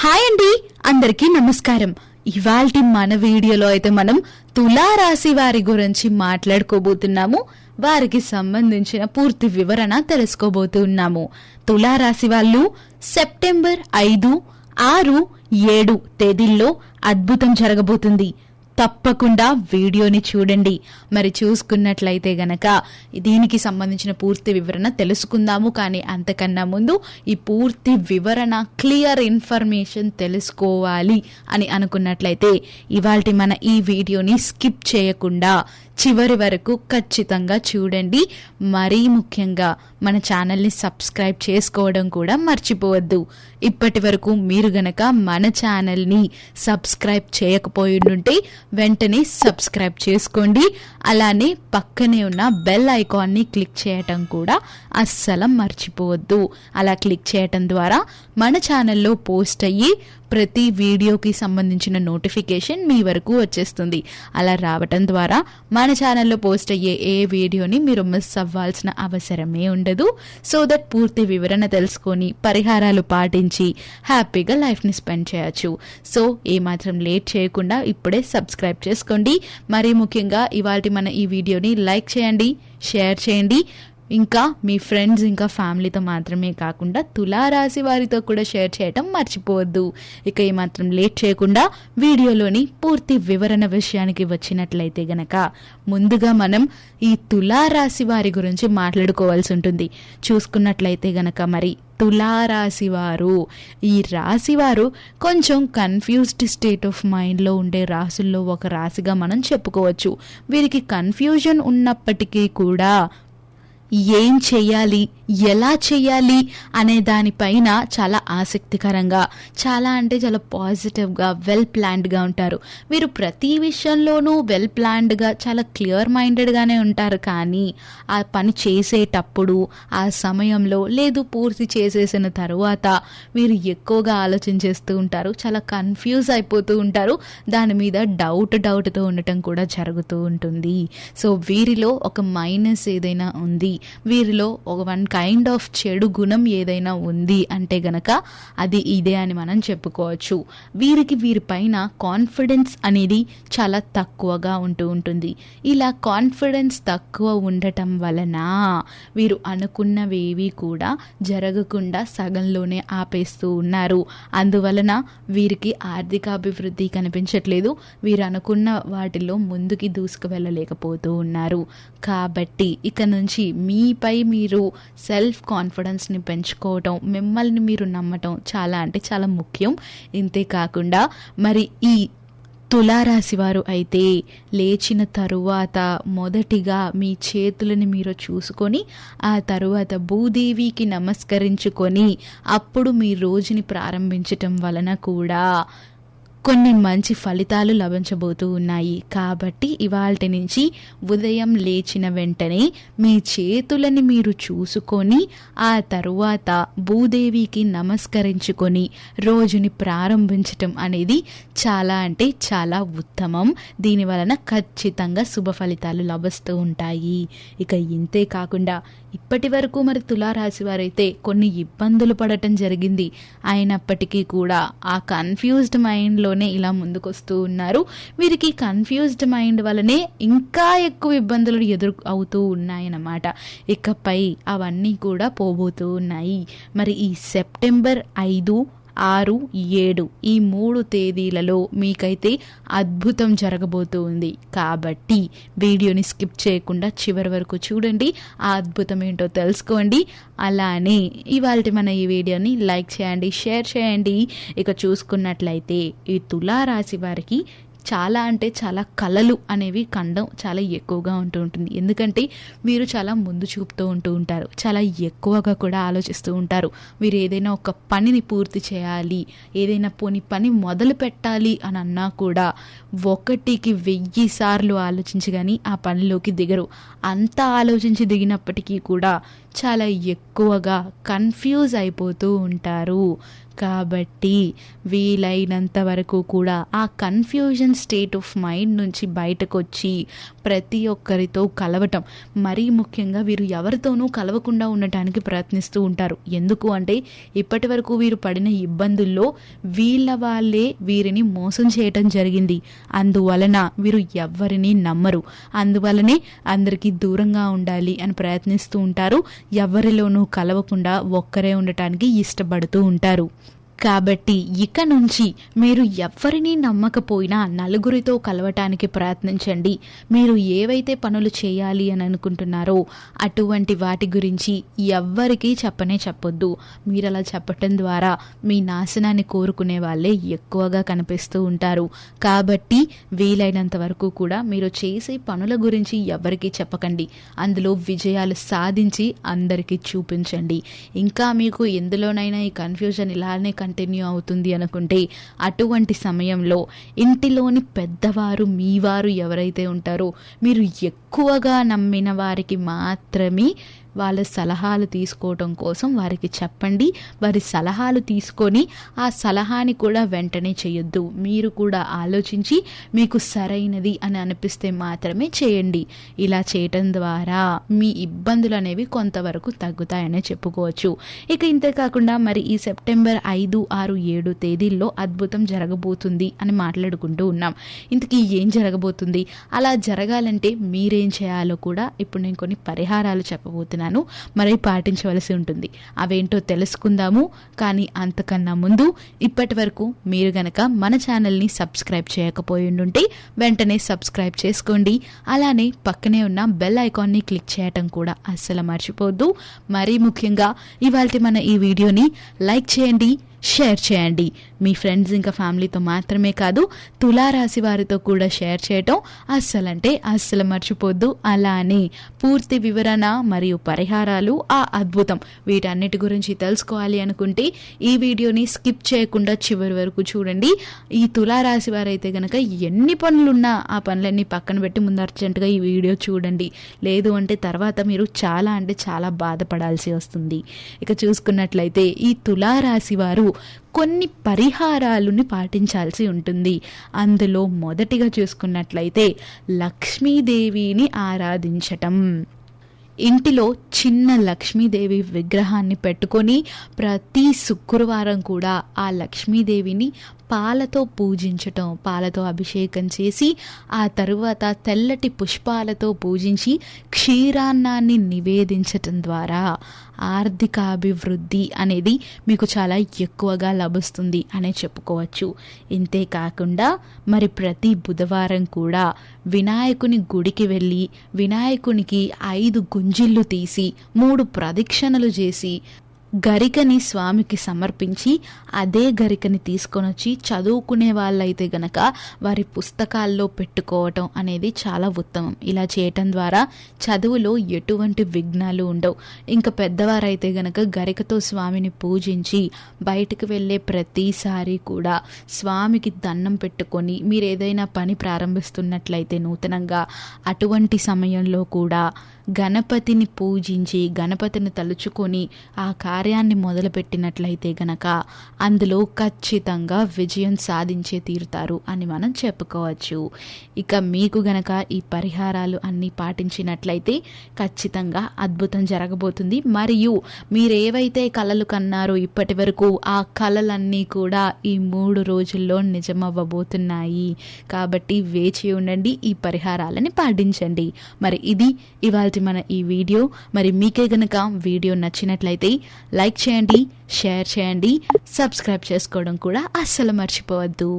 Hi అండి అందరికీ నమస్కారం. ఇవాల్టి మన వీడియోలో అయితే మనం తులారాశి వారి గురించి మాట్లాడుకోబోతున్నాము. వారికి సంబంధించిన పూర్తి వివరణ తెలుసుకోబోతున్నాము. తులారాశి వాళ్ళు సెప్టెంబర్ ఐదు ఆరు ఏడు తేదీల్లో అద్భుతం జరగబోతుంది. తప్పకుండా వీడియోని చూడండి. మరి చూసుకున్నట్లయితే గనక దీనికి సంబంధించిన పూర్తి వివరణ తెలుసుకుందాము. కానీ అంతకన్నా ముందు ఈ పూర్తి వివరణ క్లియర్ ఇన్ఫర్మేషన్ తెలుసుకోవాలి అని అనుకున్నట్లయితే ఇవాళ మన ఈ వీడియోని స్కిప్ చేయకుండా చివరి వరకు ఖచ్చితంగా చూడండి. మరీ ముఖ్యంగా మన ఛానల్ని సబ్స్క్రైబ్ చేసుకోవడం కూడా మర్చిపోవద్దు. ఇప్పటి వరకు మీరు గనక మన ఛానల్ని సబ్స్క్రైబ్ చేయకపోయి ఉంటే వెంటనే సబ్స్క్రైబ్ చేసుకోండి. అలానే పక్కనే ఉన్న బెల్ ఐకాన్ని క్లిక్ చేయటం కూడా అస్సలు మర్చిపోవద్దు. అలా క్లిక్ చేయటం ద్వారా మన ఛానల్లో పోస్ట్ అయ్యి ప్రతి వీడియోకి సంబంధించిన నోటిఫికేషన్ మీ వరకు వచ్చేస్తుంది. అలా రావటం ద్వారా మన ఛానల్లో పోస్ట్ అయ్యే ఏ వీడియోని మీరు మిస్ అవ్వాల్సిన అవసరమే ఉండదు. సో దట్ పూర్తి వివరణ తెలుసుకొని పరిహారాలు పాటించి హ్యాపీగా లైఫ్ని స్పెండ్ చేయొచ్చు. సో ఏమాత్రం లేట్ చేయకుండా ఇప్పుడే సబ్స్క్రైబ్ చేసుకోండి. మరీ ముఖ్యంగా ఇవాళ మన ఈ వీడియోని లైక్ చేయండి షేర్ చేయండి. ఇంకా మీ ఫ్రెండ్స్ ఇంకా ఫ్యామిలీతో మాత్రమే కాకుండా తులారాశి వారితో కూడా షేర్ చేయటం మర్చిపోవద్దు. ఇక ఏమాత్రం లేట్ చేయకుండా వీడియోలోని పూర్తి వివరణ విషయానికి వచ్చినట్లయితే గనక ముందుగా మనం ఈ తులారాశి వారి గురించి మాట్లాడుకోవాల్సి ఉంటుంది. చూసుకున్నట్లయితే గనక మరి తులారాశి వారు ఈ రాశి వారు కొంచెం కన్ఫ్యూజ్డ్ స్టేట్ ఆఫ్ మైండ్లో ఉండే రాసుల్లో ఒక రాశిగా మనం చెప్పుకోవచ్చు. వీరికి కన్ఫ్యూజన్ ఉన్నప్పటికీ కూడా ఏం చేయాలి ఎలా చేయాలి అనే దానిపైన చాలా ఆసక్తికరంగా చాలా అంటే చాలా పాజిటివ్గా వెల్ ప్లాన్డ్గా ఉంటారు. వీరు ప్రతి విషయంలోనూ వెల్ ప్లాన్డ్గా చాలా క్లియర్ మైండెడ్గానే ఉంటారు. కానీ ఆ పని చేసేటప్పుడు ఆ సమయంలో లేదు పూర్తి చేసేసిన తర్వాత వీరు ఎక్కువగా ఆలోచించేస్తూ ఉంటారు. చాలా కన్ఫ్యూజ్ అయిపోతూ ఉంటారు. దాని మీద డౌట్ డౌట్తో ఉండటం కూడా జరుగుతూ ఉంటుంది. సో వీరిలో ఒక మైనస్ ఏదైనా ఉంది. వీరిలో ఒక వన్ కైండ్ ఆఫ్ చెడు గుణం ఏదైనా ఉంది అంటే గనక అది ఇదే అని మనం చెప్పుకోవచ్చు. వీరికి వీరిపైన కాన్ఫిడెన్స్ అనేది చాలా తక్కువగా ఉంటూ ఉంటుంది. ఇలా కాన్ఫిడెన్స్ తక్కువ ఉండటం వలన వీరు అనుకున్నవేవి కూడా జరగకుండా సగంలోనే ఆపేస్తూ ఉన్నారు. అందువలన వీరికి ఆర్థికాభివృద్ధి కనిపించట్లేదు. వీరు అనుకున్న వాటిలో ముందుకి దూసుకు వెళ్ళలేకపోతూ ఉన్నారు. కాబట్టి ఇక నుంచి మీపై మీరు సెల్ఫ్ కాన్ఫిడెన్స్ని పెంచుకోవటం మిమ్మల్ని మీరు నమ్మటం చాలా అంటే చాలా ముఖ్యం. ఇంతే కాకుండా మరి ఈ తులారాశి వారు అయితే లేచిన తరువాత మొదటిగా మీ చేతులని మీరు చూసుకొని ఆ తరువాత భూదేవికి నమస్కరించుకొని అప్పుడు మీ రోజుని ప్రారంభించటం వలన కూడా కొన్ని మంచి ఫలితాలు లభించబోతూ ఉన్నాయి. కాబట్టి ఇవాళ నుంచి ఉదయం లేచిన వెంటనే మీ చేతులని మీరు చూసుకొని ఆ తరువాత భూదేవికి నమస్కరించుకొని రోజుని ప్రారంభించటం అనేది చాలా అంటే చాలా ఉత్తమం. దీని వలన ఖచ్చితంగా శుభ ఫలితాలు లభిస్తూ ఉంటాయి. ఇక ఇంతే కాకుండా ఇప్పటి వరకు మరి తులారాశి వారైతే కొన్ని ఇబ్బందులు పడటం జరిగింది. అయినప్పటికీ కూడా ఆ కన్ఫ్యూజ్డ్ మైండ్లో మైండ్లోనే ఇలా ముందుకొస్తూ ఉన్నారు. వీరికి కన్ఫ్యూజ్డ్ మైండ్ వల్లనే ఇంకా ఎక్కువ ఇబ్బందులు ఎదురు అవుతూ ఉన్నాయన్నమాట. ఇకపై అవన్నీ కూడా పోబోతూ ఉన్నాయి. మరి ఈ సెప్టెంబర్ ఐదు ఆరు ఏడు ఈ మూడు తేదీలలో మీకైతే అద్భుతం జరగబోతుంది. కాబట్టి వీడియోని స్కిప్ చేయకుండా చివరి వరకు చూడండి. ఆ అద్భుతం ఏంటో తెలుసుకోండి. అలానే ఇవాళ మన ఈ వీడియోని లైక్ చేయండి షేర్ చేయండి. ఇక చూసుకున్నట్లయితే ఈ తులారాశి వారికి చాలా అంటే చాలా కళలు అనేవి కండం చాలా ఎక్కువగా ఉంటూ ఉంటుంది. ఎందుకంటే వీరు చాలా ముందు చూపుతూ ఉంటూ ఉంటారు. చాలా ఎక్కువగా కూడా ఆలోచిస్తూ ఉంటారు. మీరు ఏదైనా ఒక పనిని పూర్తి చేయాలి ఏదైనా పోని పని మొదలు పెట్టాలి అని అన్నా కూడా ఒకటికి వెయ్యి సార్లు ఆలోచించి కానీ ఆ పనిలోకి దిగరు. అంత ఆలోచించి దిగినప్పటికీ కూడా చాలా ఎక్కువగా కన్ఫ్యూజ్ అయిపోతూ ఉంటారు. కాబట్టి వీలైనంత వరకు కూడా ఆ కన్ఫ్యూజన్ స్టేట్ ఆఫ్ మైండ్ నుంచి బయటకు వచ్చి ప్రతి ఒక్కరితో కలవటం. మరీ ముఖ్యంగా వీరు ఎవరితోనూ కలవకుండా ఉండటానికి ప్రయత్నిస్తూ ఉంటారు. ఎందుకు అంటే ఇప్పటి వరకు వీరు పడిన ఇబ్బందుల్లో వీళ్ళ వాళ్ళే వీరిని మోసం చేయటం జరిగింది. అందువలన వీరు ఎవ్వరిని నమ్మరు. అందువలనే అందరికీ దూరంగా ఉండాలి అని ప్రయత్నిస్తూ ఉంటారు. ఎవరిలోనూ కలవకుండా ఒక్కరే ఉండటానికి ఇష్టపడుతూ ఉంటారు. కాబట్టి ఇక నుంచి మీరు ఎవ్వరినీ నమ్మకపోయినా నలుగురితో కలవటానికి ప్రయత్నించండి. మీరు ఏవైతే పనులు చేయాలి అని అనుకుంటున్నారో అటువంటి వాటి గురించి ఎవ్వరికీ చెప్పనే చెప్పొద్దు. మీరు అలా చెప్పటం ద్వారా మీ నాశనాన్ని కోరుకునే వాళ్ళే ఎక్కువగా కనిపిస్తూ ఉంటారు. కాబట్టి వీలైనంత వరకు కూడా మీరు చేసే పనుల గురించి ఎవరికీ చెప్పకండి. అందులో విజయాలు సాధించి అందరికీ చూపించండి. ఇంకా మీకు ఎందులోనైనా ఈ కన్ఫ్యూజన్ ఇలానే కంటిన్యూ అవుతుంది అనుకుంటే అటువంటి సమయంలో ఇంటిలోని పెద్దవారు మీ వారు ఎవరైతే ఉంటారో మీరు ఎక్కువగా నమ్మిన వారికి మాత్రమే వాళ్ళ సలహాలు తీసుకోవటం కోసం వారికి చెప్పండి. వారి సలహాలు తీసుకొని ఆ సలహాని కూడా వెంటనే చేయొద్దు. మీరు కూడా ఆలోచించి మీకు సరైనది అని అనిపిస్తే మాత్రమే చేయండి. ఇలా చేయటం ద్వారా మీ ఇబ్బందులు అనేవి కొంతవరకు తగ్గుతాయనే చెప్పుకోవచ్చు. ఇక ఇంతే కాకుండా మరి ఈ సెప్టెంబర్ ఐదు ఆరు ఏడు తేదీల్లో అద్భుతం జరగబోతుంది అని మాట్లాడుకుంటూ ఉన్నాం. ఇంతకీ ఏం జరగబోతుంది? అలా జరగాలంటే మీరేం చేయాలో కూడా ఇప్పుడు నేను కొన్ని పరిహారాలు చెప్పబోతున్నాను. మరి పాటించవలసి ఉంటుంది. అవేంటో తెలుసుకుందాము కానీ అంతకన్నా ముందు ఇప్పటి వరకు మీరు గనక మన ఛానల్ని సబ్స్క్రైబ్ చేయకపోయి ఉంటే వెంటనే సబ్స్క్రైబ్ చేసుకోండి. అలానే పక్కనే ఉన్న బెల్ ఐకాన్ని క్లిక్ చేయటం కూడా అస్సలు మర్చిపోవద్దు. మరీ ముఖ్యంగా ఇవాళ మన ఈ వీడియోని లైక్ చేయండి షేర్ చేయండి. మీ ఫ్రెండ్స్ ఇంకా ఫ్యామిలీతో మాత్రమే కాదు తులారాశి వారితో కూడా షేర్ చేయటం అస్సలంటే అస్సలు మర్చిపోద్దు. అలానే పూర్తి వివరణ మరియు పరిహారాలు ఆ అద్భుతం. వీటన్నిటి గురించి తెలుసుకోవాలి అనుకుంటే ఈ వీడియోని స్కిప్ చేయకుండా చివరి వరకు చూడండి. ఈ తులారాశి వారైతే గనక ఎన్ని పనులున్నా ఆ పనులన్నీ పక్కన పెట్టి ముందు అర్జెంటుగా ఈ వీడియో చూడండి. లేదు అంటే తర్వాత మీరు చాలా అంటే చాలా బాధపడాల్సి వస్తుంది. ఇక చూసుకున్నట్లయితే ఈ తులారాశి వారు కొన్ని పరిహారాలని పాటించాల్సి ఉంటుంది. అందులో మొదటిగా చూసుకున్నట్లయితే లక్ష్మీదేవిని ఆరాధించటం. ఇంటిలో చిన్న లక్ష్మీదేవి విగ్రహాన్ని పెట్టుకొని ప్రతి శుక్రవారం కూడా ఆ లక్ష్మీదేవిని పాలతో పూజించటం పాలతో అభిషేకం చేసి ఆ తరువాత తెల్లటి పుష్పాలతో పూజించి క్షీరాన్నాన్ని నివేదించటం ద్వారా ఆర్థికాభివృద్ధి అనేది మీకు చాలా ఎక్కువగా లభిస్తుంది అనే చెప్పుకోవచ్చు. ఇంతే కాకుండా మరి ప్రతి బుధవారం కూడా వినాయకుని గుడికి వెళ్ళి వినాయకునికి ఐదు గుంజిళ్ళు తీసి మూడు ప్రదక్షిణలు చేసి గరికని స్వామికి సమర్పించి అదే గరికని తీసుకొని వచ్చి చదువుకునే వాళ్ళైతే గనక వారి పుస్తకాల్లో పెట్టుకోవటం అనేది చాలా ఉత్తమం. ఇలా చేయటం ద్వారా చదువులో ఎటువంటి విఘ్నాలు ఉండవు. ఇంకా పెద్దవారైతే గనక గరికతో స్వామిని పూజించి బయటకు వెళ్ళే ప్రతిసారి కూడా స్వామికి దండం పెట్టుకొని మీరు ఏదైనా పని ప్రారంభిస్తున్నట్లయితే నూతనంగా అటువంటి సమయంలో కూడా గణపతిని పూజించి గణపతిని తలుచుకొని ఆ కార్యాన్ని మొదలుపెట్టినట్లయితే గనక అందులో ఖచ్చితంగా విజయం సాధించే తీరుతారు అని మనం చెప్పుకోవచ్చు. ఇక మీకు గనక ఈ పరిహారాలు అన్నీ పాటించినట్లయితే ఖచ్చితంగా అద్భుతం జరగబోతుంది. మరియు మీరేవైతే కళలు కన్నారో ఇప్పటి వరకు ఆ కళలన్నీ కూడా ఈ మూడు రోజుల్లో నిజమవ్వబోతున్నాయి. కాబట్టి వేచి ఉండండి ఈ పరిహారాలని పాటించండి. మరి ఇది ఇవాళ మన ఈ వీడియో. మరి మీకే గనక వీడియో నచ్చినట్లయితే లైక్ చేయండి షేర్ చేయండి సబ్స్క్రైబ్ చేసుకోవడం కూడా అస్సలు మర్చిపోవద్దు.